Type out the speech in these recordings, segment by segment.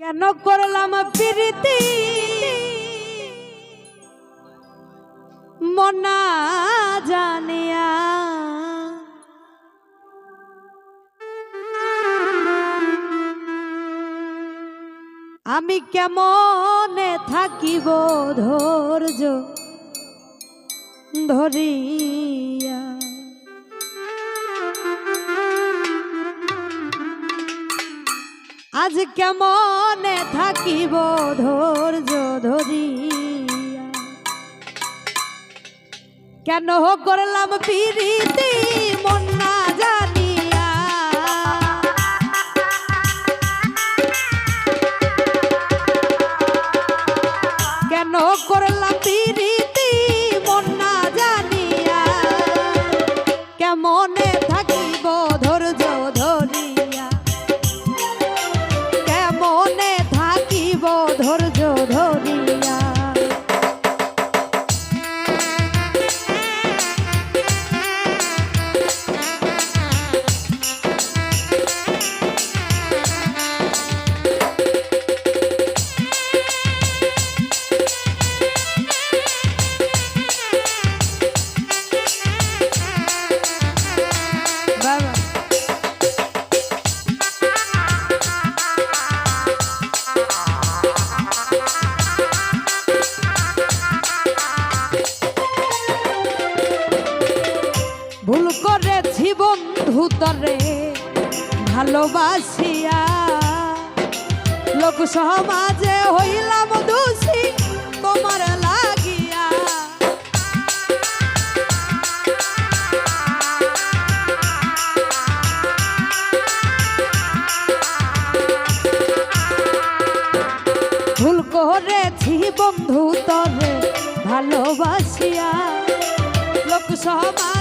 কেন করলাম প্রীতি? মনা জানিয়া। আমি কেমনে থাকিব ধৈর্য ধরিয়া? আজ কেমনে থাকিব ধৈর্য ধরিয়া? কেন করলাম পিরিতি মন ভুল করেছি বন্ধু তরে ভালোবাসিয়া। লোক সমাজে হইলাম দোষী, তোমার লাগিয়া। ভুল করেছি বন্ধু তরে ভালোবাসিয়া। লোক সমাজে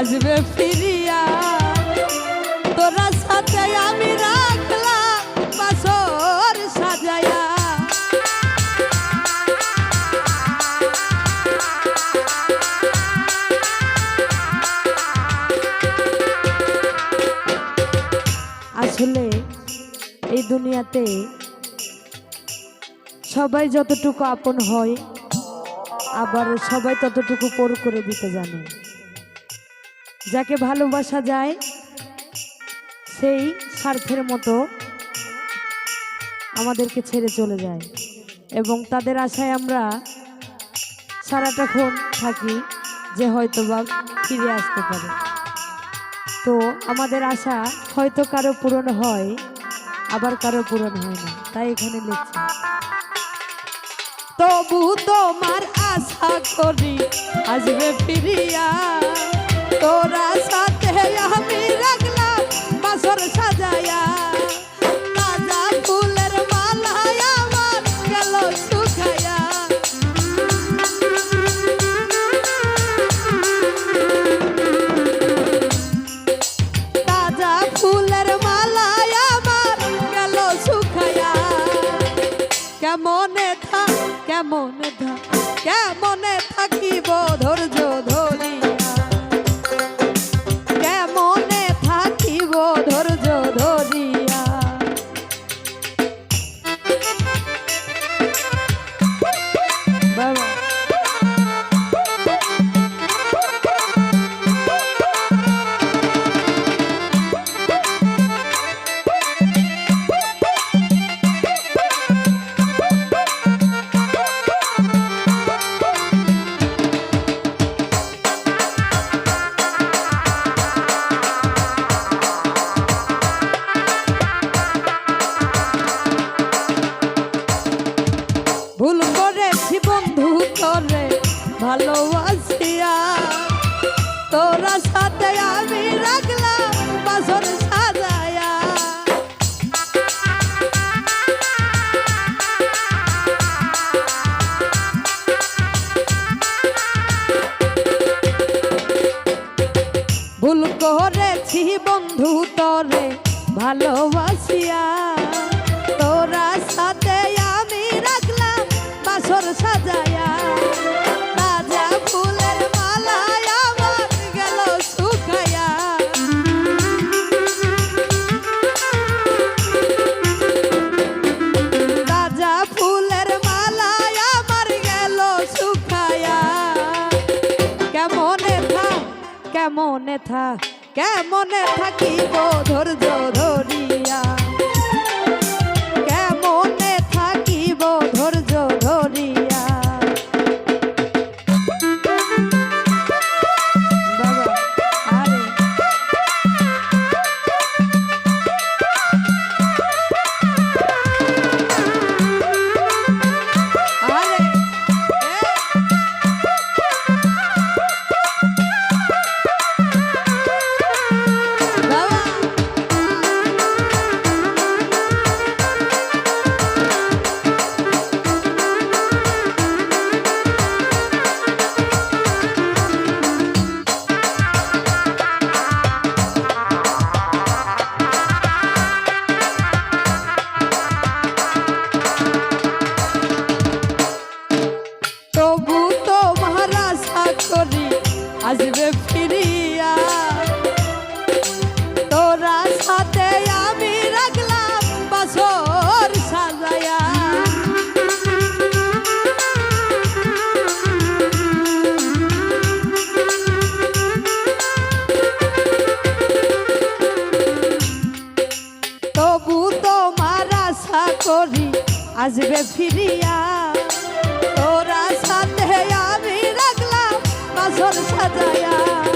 আসবে ফিরিয়া। তোরা সাথে আমি সাজায়া। আসলে এই দুনিয়াতে সবাই যতটুকু আপন হয়, আবার সবাই ততটুকু পর করে দিতে জানে। যাকে ভালোবাসা যায়, সেই স্বার্থের মতো আমাদেরকে ছেড়ে চলে যায়। এবং তাদের আশায় আমরা সারাটাক্ষণ থাকি যে হয়তো বা ফিরে আসতে পারে। তো আমাদের আশা হয়তো কারও পূরণ হয়, আবার কারও পূরণ হয় না। তাই এখানে লিখছি। তবু তোমার আশা করি আসবে ফিরিয়া কেমনে থাকিব। কহি বন্ধু তরে ভালোবাসিয়া, তোরা সাথে আমি রাখলাম বাসর সাজায়া মনে ফুলের আমার গেল ফুলের আমার গেল থা কেমনে থাকিব ধৈর্য ধরিয়া? কেমনে থাকিব ধৈর্য ধরিয়া? করি আসবে ফিরিয়া। তোরা সাথে আমি রাখলাম বছর সাজায়া। তবু তোমার আশা করি আসবে ফিরিয়া। 我的下子呀。